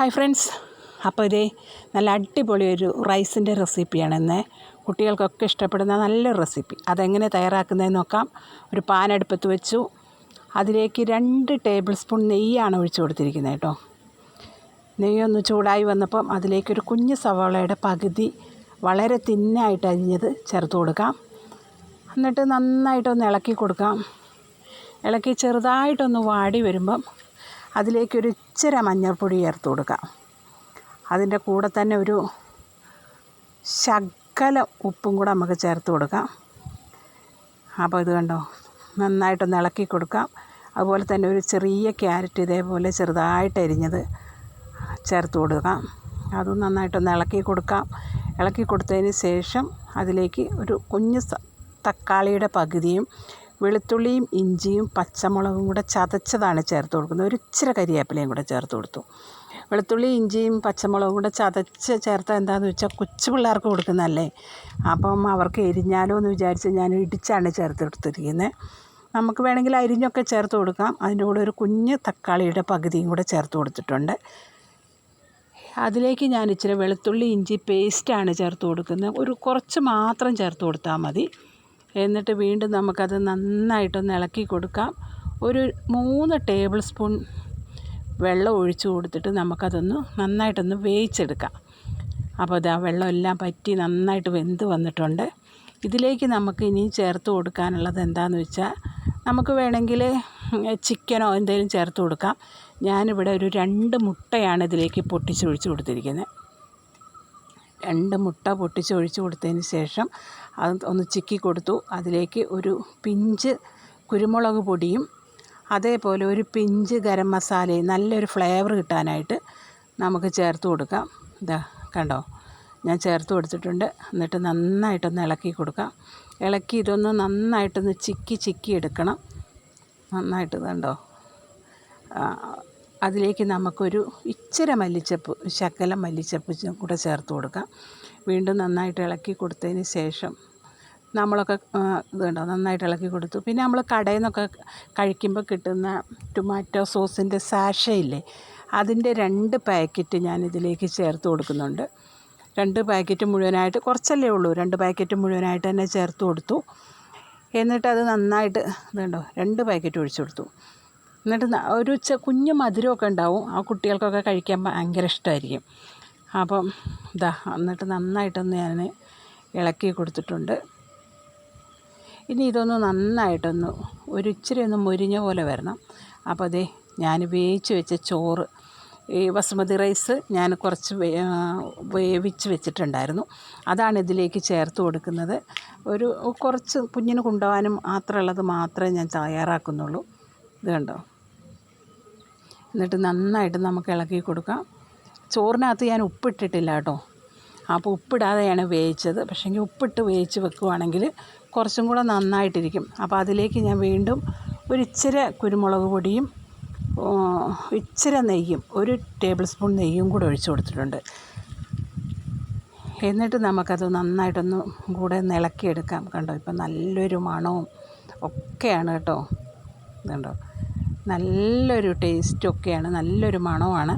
Hi friends അപ്പോൾ ഇതേ നല്ല അടിപൊളി ഒരു റൈസിന്റെ റെസിപ്പിയാണ് ഇന്ന്. കുട്ടികൾക്കൊക്കെ ഇഷ്ടപ്പെടുന്ന നല്ലൊരു റെസിപ്പി. അതെങ്ങനെ തയ്യാറാക്കുന്നതെന്ന് നോക്കാം. ഒരു പാൻ അടുപ്പത്ത് വെച്ചു. അതിലേക്ക് രണ്ട് ടേബിൾ സ്പൂൺ നെയ്യാണ് ഒഴിച്ചു കൊടുത്തിരിക്കുന്നത് കേട്ടോ. നെയ്യൊന്ന് ചൂടായി വന്നപ്പം അതിലേക്കൊരു കുഞ്ഞു സവാളയുടെ പകുതി വളരെ തിന്നായിട്ട് അരിഞ്ഞത് ചേർത്ത് കൊടുക്കാം. എന്നിട്ട് നന്നായിട്ടൊന്ന് ഇളക്കി കൊടുക്കാം. ഇളക്കി ചെറുതായിട്ടൊന്ന് വാടി വരുമ്പം അതിലേക്കൊരു ഇച്ചിര മഞ്ഞൾപ്പൊടി ചേർത്ത് കൊടുക്കാം അതിന്റെ കൂടെ തന്നെ ഒരു ശകലം ഉപ്പും കൂടെ നമുക്ക് ചേർത്ത് കൊടുക്കാം. അപ്പോൾ ഇത് കണ്ടോ? നന്നായിട്ടൊന്ന് ഇളക്കി കൊടുക്കാം. അതുപോലെ തന്നെ ഒരു ചെറിയ ക്യാരറ്റ് ഇതേപോലെ ചെറുതായിട്ട് അരിഞ്ഞത് ചേർത്ത് കൊടുക്കാം. അതും നന്നായിട്ടൊന്ന് ഇളക്കി കൊടുക്കാം. ഇളക്കി കൊടുത്തതിന് ശേഷം അതിലേക്ക് ഒരു കുഞ്ഞ് തക്കാളിയുടെ പകുതിയും വെളുത്തുള്ളിയും ഇഞ്ചിയും പച്ചമുളകും കൂടെ ചതച്ചതാണ് ചേർത്ത് കൊടുക്കുന്നത്. ഒരു ഇച്ചിരി കരിവേപ്പിലയും കൂടെ ചേർത്ത് കൊടുത്തു. വെളുത്തുള്ളി ഇഞ്ചിയും പച്ചമുളകും കൂടെ ചതച്ച് ചേർത്താൽ എന്താണെന്ന് വെച്ചാൽ കൊച്ചു പിള്ളേർക്ക് കൊടുക്കുന്നതല്ലേ? അപ്പം അവർക്ക് എരിഞ്ഞാലോ എന്ന് വിചാരിച്ച് ഞാൻ ഇടിച്ചാണ് ചേർത്ത് കൊടുത്തിരിക്കുന്നത് നമുക്ക് വേണമെങ്കിൽ അരിഞ്ഞൊക്കെ ചേർത്ത് കൊടുക്കാം. അതിന്റെ കൂടെ ഒരു കുഞ്ഞ് തക്കാളിയുടെ പകുതിയും കൂടെ ചേർത്ത് കൊടുത്തിട്ടുണ്ട്. അതിലേക്ക് ഞാൻ ഇച്ചിരി വെളുത്തുള്ളി ഇഞ്ചി പേസ്റ്റാണ് ചേർത്ത് കൊടുക്കുന്നത്. ഒരു കുറച്ച് മാത്രം ചേർത്ത് കൊടുത്താൽ മതി. എന്നിട്ട് വീണ്ടും നമുക്കത് നന്നായിട്ടൊന്ന് ഇളക്കി കൊടുക്കാം. ഒരു മൂന്ന് ടേബിൾ സ്പൂൺ വെള്ളം ഒഴിച്ചു കൊടുത്തിട്ട് നമുക്കതൊന്ന് നന്നായിട്ടൊന്ന് വേവിച്ചെടുക്കാം. അപ്പോൾ അത് ആ വെള്ളം എല്ലാം പറ്റി നന്നായിട്ട് വെന്ത് വന്നിട്ടുണ്ട്. ഇതിലേക്ക് നമുക്ക് ഇനി ചേർത്ത് കൊടുക്കാനുള്ളത് എന്താണെന്ന് വെച്ചാൽ നമുക്ക് വേണമെങ്കിൽ ചിക്കനോ എന്തെങ്കിലും ചേർത്ത് കൊടുക്കാം. ഞാനിവിടെ ഒരു രണ്ട് മുട്ടയാണ് ഇതിലേക്ക് പൊട്ടിച്ചൊഴിച്ച് കൊടുത്തിരിക്കുന്നത്. രണ്ട് മുട്ട പൊട്ടിച്ച് ഒഴിച്ച് കൊടുത്തതിന് ശേഷം അത് ഒന്ന് ചിക്കി കൊടുത്തു. അതിലേക്ക് ഒരു പിഞ്ച് കുരുമുളക് പൊടിയും അതേപോലെ ഒരു പിഞ്ച് ഗരം മസാലയും നല്ലൊരു ഫ്ലേവർ കിട്ടാനായിട്ട് നമുക്ക് ചേർത്ത് കൊടുക്കാം. ഇതാ കണ്ടോ? ഞാൻ ചേർത്ത് കൊടുത്തിട്ടുണ്ട്. എന്നിട്ട് നന്നായിട്ടൊന്ന് ഇളക്കി കൊടുക്കാം. ഇളക്കി ഇതൊന്ന് നന്നായിട്ടൊന്ന് ചിക്കി ചിക്കി എടുക്കണം. നന്നായിട്ട് കണ്ടോ? അതിലേക്ക് നമുക്കൊരു ഇച്ചിരി മല്ലിച്ചപ്പ് ശകലം മല്ലിച്ചപ്പ് കൂടെ ചേർത്ത് കൊടുക്കാം. വീണ്ടും നന്നായിട്ട് ഇളക്കി കൊടുത്തതിന് ശേഷം നമ്മളൊക്കെ ഇത് നന്നായിട്ട് ഇളക്കി കൊടുത്തു. പിന്നെ നമ്മൾ കടയിൽ നിന്നൊക്കെ കഴിക്കുമ്പോൾ കിട്ടുന്ന ടൊമാറ്റോ സോസിന്റെ സാഷയില്ലേ അതിന്റെ രണ്ട് പാക്കറ്റ് ഞാൻ ഇതിലേക്ക് ചേർത്ത് കൊടുക്കുന്നുണ്ട്. രണ്ട് പാക്കറ്റ് മുഴുവനായിട്ട് കുറച്ചല്ലേ ഉള്ളൂ രണ്ട് പാക്കറ്റ് മുഴുവനായിട്ട് തന്നെ ചേർത്ത് കൊടുത്തു. അത് നന്നായിട്ട് ഇതുണ്ടോ രണ്ട് പാക്കറ്റ് ഒഴിച്ചു കൊടുത്തു. എന്നിട്ട് ഒരു കുഞ്ഞു മധുരമൊക്കെ ഉണ്ടാവും. ആ കുട്ടികൾക്കൊക്കെ കഴിക്കാൻ ഭയങ്കര ഇഷ്ടമായിരിക്കും അപ്പം ഇതാ എന്നിട്ട് നന്നായിട്ടൊന്ന് ഞാൻ ഇളക്കി കൊടുത്തിട്ടുണ്ട്. ഇനി ഇതൊന്ന് നന്നായിട്ടൊന്ന് ഒരു ഇച്ചിരി ഒന്ന് മുരിഞ്ഞ പോലെ വരണം. അപ്പോൾ അതേ ഞാൻ വേവിച്ച് വെച്ച ചോറ് ഈ ബസുമതി റൈസ് ഞാൻ കുറച്ച് വേവിച്ച് വെച്ചിട്ടുണ്ടായിരുന്നു. അതാണ് ഇതിലേക്ക് ചേർത്ത് കൊടുക്കുന്നത്. ഒരു കുറച്ച് കുഞ്ഞിന് കൊണ്ടുപോകാനും മാത്രമുള്ളത് മാത്രമേ ഞാൻ തയ്യാറാക്കുന്നുള്ളൂ. ഇത് കണ്ടോ? എന്നിട്ട് നന്നായിട്ട് നമുക്ക് ഇളക്കി കൊടുക്കാം. ചോറിനകത്ത് ഞാൻ ഉപ്പിട്ടിട്ടില്ല കേട്ടോ. അപ്പോൾ ഉപ്പിടാതെയാണ് വേവിച്ചത്. പക്ഷേങ്കിൽ ഉപ്പിട്ട് വേവിച്ച് വെക്കുവാണെങ്കിൽ കുറച്ചും കൂടെ നന്നായിട്ടിരിക്കും. അപ്പോൾ അതിലേക്ക് ഞാൻ വീണ്ടും ഒരു ഇച്ചിരി കുരുമുളക് പൊടിയും ഇച്ചിരി നെയ്യും ഒരു ടേബിൾ സ്പൂൺ നെയ്യും കൂടെ ഒഴിച്ചു കൊടുത്തിട്ടുണ്ട്. എന്നിട്ട് നമുക്കത് നന്നായിട്ടൊന്ന് കൂടെ ഇളക്കിയെടുക്കാം കണ്ടോ? ഇപ്പം നല്ലൊരു മണവും ഒക്കെയാണ് കേട്ടോ. കണ്ടോ നല്ലൊരു ടേസ്റ്റൊക്കെയാണ് നല്ലൊരു മണമാണ്.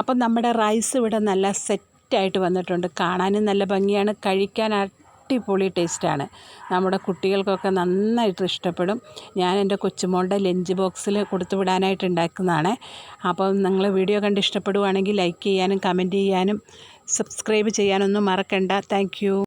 അപ്പം നമ്മുടെ റൈസ് ഇവിടെ നല്ല സെറ്റായിട്ട് വന്നിട്ടുണ്ട്. കാണാനും നല്ല ഭംഗിയാണ് കഴിക്കാൻ അടിപൊളി ടേസ്റ്റാണ്. നമ്മുടെ കുട്ടികൾക്കൊക്കെ നന്നായിട്ട് ഇഷ്ടപ്പെടും. ഞാൻ എന്റെ കൊച്ചുമോളുടെ ലഞ്ച് ബോക്സിൽ കൊടുത്തു വിടാനായിട്ട് ഉണ്ടാക്കുന്നതാണ്. അപ്പം നിങ്ങൾ വീഡിയോ കണ്ട് ഇഷ്ടപ്പെടുവാണെങ്കിൽ ലൈക്ക് ചെയ്യാനും കമന്റ് ചെയ്യാനും സബ്സ്ക്രൈബ് ചെയ്യാനൊന്നും മറക്കണ്ട. താങ്ക്